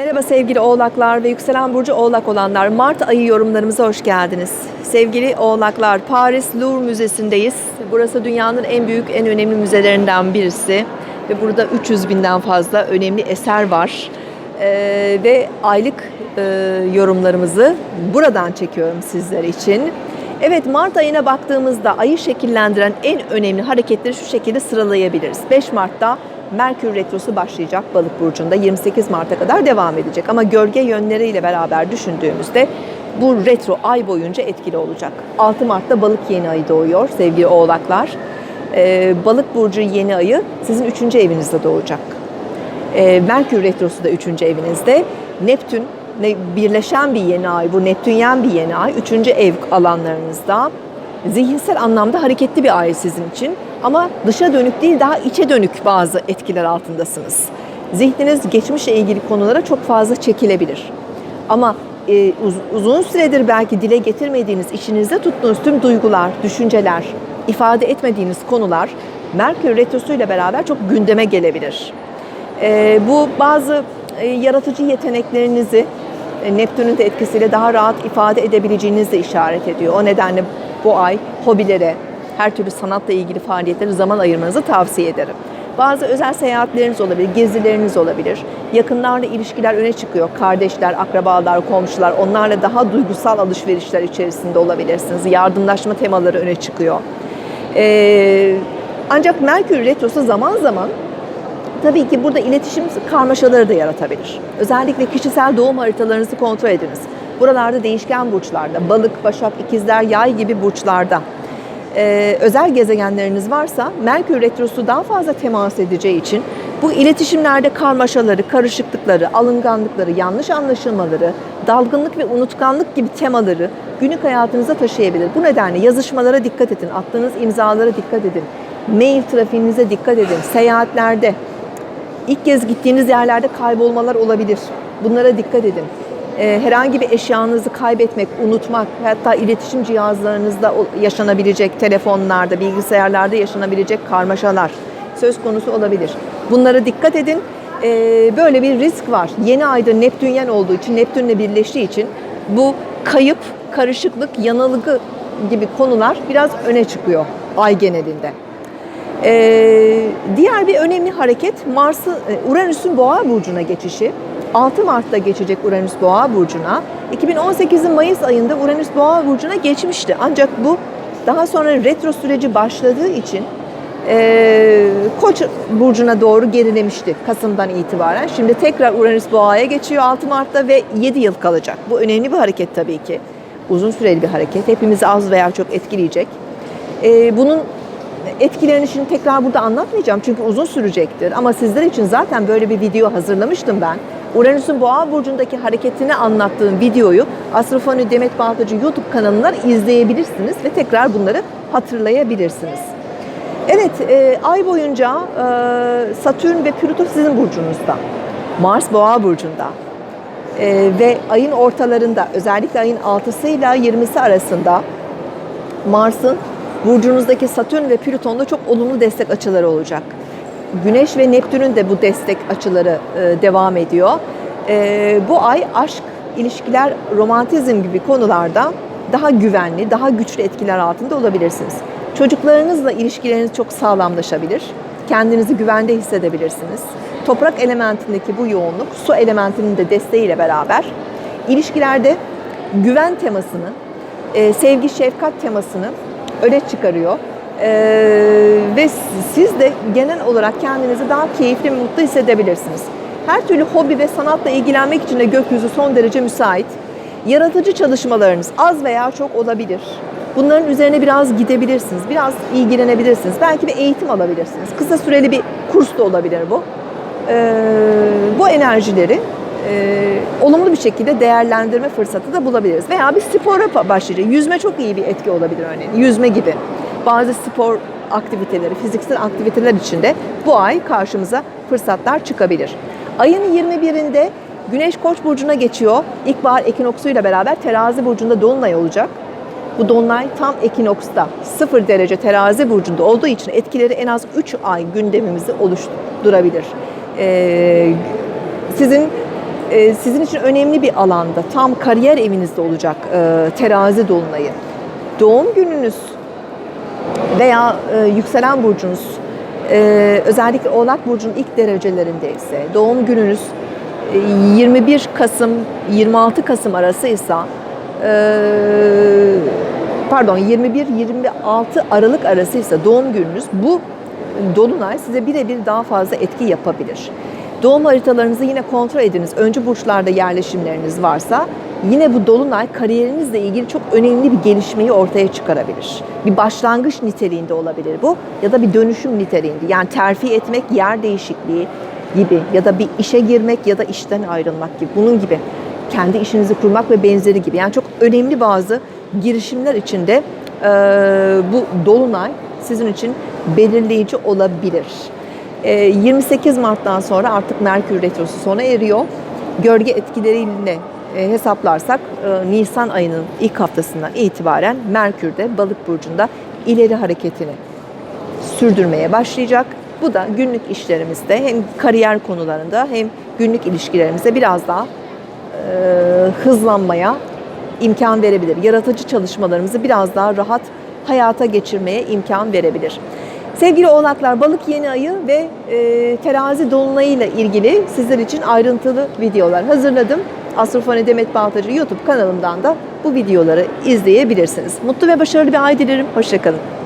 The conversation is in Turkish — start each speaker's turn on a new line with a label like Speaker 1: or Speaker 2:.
Speaker 1: Merhaba sevgili oğlaklar ve yükselen burcu oğlak olanlar. Mart ayı yorumlarımıza hoş geldiniz. Sevgili oğlaklar, Paris Louvre Müzesi'ndeyiz. Burası dünyanın en büyük, en önemli müzelerinden birisi. Ve burada 300 binden fazla önemli eser var. Ee, ve aylık e, yorumlarımızı buradan çekiyorum sizler için. Evet Mart ayına baktığımızda ayı şekillendiren en önemli hareketleri şu şekilde sıralayabiliriz. 5 Mart'ta Merkür Retrosu başlayacak Balık Burcu'nda 28 Mart'a kadar devam edecek. Ama gölge yönleriyle beraber düşündüğümüzde bu retro ay boyunca etkili olacak. 6 Mart'ta Balık yeni ayı doğuyor sevgili oğlaklar. Ee, Balık Burcu yeni ayı sizin 3. evinizde doğacak. Ee, Merkür Retrosu da 3. evinizde. Neptün ne- birleşen bir yeni ay, bu Neptünyen bir yeni ay. 3. ev alanlarınızda. Zihinsel anlamda hareketli bir ay sizin için. Ama dışa dönük değil daha içe dönük bazı etkiler altındasınız. Zihniniz geçmişle ilgili konulara çok fazla çekilebilir. Ama e, uz- uzun süredir belki dile getirmediğiniz, içinizde tuttuğunuz tüm duygular, düşünceler, ifade etmediğiniz konular Merkür Retrosu ile beraber çok gündeme gelebilir. Ee, bu bazı e, yaratıcı yeteneklerinizi e, Neptün'ün de etkisiyle daha rahat ifade edebileceğinizi de işaret ediyor. O nedenle bu ay hobilere, her türlü sanatla ilgili faaliyetlere zaman ayırmanızı tavsiye ederim. Bazı özel seyahatleriniz olabilir, gezileriniz olabilir. Yakınlarla ilişkiler öne çıkıyor. Kardeşler, akrabalar, komşular onlarla daha duygusal alışverişler içerisinde olabilirsiniz. Yardımlaşma temaları öne çıkıyor. Ee, ancak Merkür Retrosu zaman zaman Tabii ki burada iletişim karmaşaları da yaratabilir. Özellikle kişisel doğum haritalarınızı kontrol ediniz. Buralarda değişken burçlarda, balık, başak, ikizler, yay gibi burçlarda e, özel gezegenleriniz varsa Merkür Retrosu daha fazla temas edeceği için bu iletişimlerde karmaşaları, karışıklıkları, alınganlıkları, yanlış anlaşılmaları, dalgınlık ve unutkanlık gibi temaları günlük hayatınıza taşıyabilir. Bu nedenle yazışmalara dikkat edin, attığınız imzalara dikkat edin, mail trafiğinize dikkat edin, seyahatlerde, İlk kez gittiğiniz yerlerde kaybolmalar olabilir. Bunlara dikkat edin. Ee, herhangi bir eşyanızı kaybetmek, unutmak, hatta iletişim cihazlarınızda yaşanabilecek, telefonlarda, bilgisayarlarda yaşanabilecek karmaşalar söz konusu olabilir. Bunlara dikkat edin. Ee, böyle bir risk var. Yeni ayda Neptünyen olduğu için, Neptünle birleştiği için bu kayıp, karışıklık, yanılgı gibi konular biraz öne çıkıyor ay genelinde. Ee, diğer bir önemli hareket Mars'ın e, Uranüs'ün Boğa burcuna geçişi. 6 Mart'ta geçecek Uranüs Boğa burcuna. 2018'in Mayıs ayında Uranüs Boğa burcuna geçmişti. Ancak bu daha sonra retro süreci başladığı için e, Koç burcuna doğru gerilemişti Kasım'dan itibaren. Şimdi tekrar Uranüs Boğa'ya geçiyor 6 Mart'ta ve 7 yıl kalacak. Bu önemli bir hareket tabii ki. Uzun süreli bir hareket. Hepimizi az veya çok etkileyecek. E, bunun etkilerini şimdi tekrar burada anlatmayacağım çünkü uzun sürecektir. Ama sizler için zaten böyle bir video hazırlamıştım ben. Uranüs'ün Boğa burcundaki hareketini anlattığım videoyu Astrofoni Demet Baltacı YouTube kanalından izleyebilirsiniz ve tekrar bunları hatırlayabilirsiniz. Evet, e, ay boyunca e, Satürn ve Plüto sizin burcunuzda. Mars Boğa burcunda. E, ve ayın ortalarında özellikle ayın 6'sı ile 20'si arasında Mars'ın burcunuzdaki Satürn ve Plüton'da çok olumlu destek açıları olacak. Güneş ve Neptün'ün de bu destek açıları e, devam ediyor. E, bu ay aşk, ilişkiler, romantizm gibi konularda daha güvenli, daha güçlü etkiler altında olabilirsiniz. Çocuklarınızla ilişkileriniz çok sağlamlaşabilir. Kendinizi güvende hissedebilirsiniz. Toprak elementindeki bu yoğunluk su elementinin de desteğiyle beraber ilişkilerde güven temasını, e, sevgi, şefkat temasını öne çıkarıyor. Ve siz de genel olarak kendinizi daha keyifli ve mutlu hissedebilirsiniz. Her türlü hobi ve sanatla ilgilenmek için de gökyüzü son derece müsait. Yaratıcı çalışmalarınız az veya çok olabilir. Bunların üzerine biraz gidebilirsiniz, biraz ilgilenebilirsiniz. Belki bir eğitim alabilirsiniz. Kısa süreli bir kurs da olabilir bu. Ee, bu enerjileri e, olumlu bir şekilde değerlendirme fırsatı da bulabiliriz. Veya bir spora başlayacak. Yüzme çok iyi bir etki olabilir örneğin. Yüzme gibi. Bazı spor aktiviteleri, fiziksel aktiviteler içinde bu ay karşımıza fırsatlar çıkabilir. Ayın 21'inde Güneş Koç burcuna geçiyor. İlkbahar ekinoksuyla beraber Terazi burcunda dolunay olacak. Bu dolunay tam ekinoksta 0 derece terazi burcunda olduğu için etkileri en az 3 ay gündemimizi oluşturabilir. Ee, sizin e, sizin için önemli bir alanda, tam kariyer evinizde olacak e, terazi dolunayı. Doğum gününüz veya e, yükselen burcunuz e, özellikle Oğlak Burcu'nun ilk derecelerinde ise doğum gününüz e, 21 Kasım 26 Kasım arasıysa e, pardon 21-26 Aralık arasıysa doğum gününüz bu dolunay size birebir daha fazla etki yapabilir. Doğum haritalarınızı yine kontrol ediniz. Öncü burçlarda yerleşimleriniz varsa yine bu dolunay kariyerinizle ilgili çok önemli bir gelişmeyi ortaya çıkarabilir. Bir başlangıç niteliğinde olabilir bu ya da bir dönüşüm niteliğinde. Yani terfi etmek, yer değişikliği gibi ya da bir işe girmek ya da işten ayrılmak gibi bunun gibi kendi işinizi kurmak ve benzeri gibi. Yani çok önemli bazı girişimler içinde e, bu dolunay sizin için belirleyici olabilir. E, 28 Mart'tan sonra artık Merkür Retrosu sona eriyor. Gölge etkileriyle e, hesaplarsak e, Nisan ayının ilk haftasından itibaren Merkür de Balık burcunda ileri hareketini sürdürmeye başlayacak. Bu da günlük işlerimizde hem kariyer konularında hem günlük ilişkilerimizde biraz daha e, hızlanmaya imkan verebilir. Yaratıcı çalışmalarımızı biraz daha rahat hayata geçirmeye imkan verebilir. Sevgili oğlaklar balık yeni ayı ve e, terazi dolunayıyla ilgili sizler için ayrıntılı videolar hazırladım. Astrofane Demet Baltacı YouTube kanalımdan da bu videoları izleyebilirsiniz. Mutlu ve başarılı bir ay dilerim. Hoşçakalın.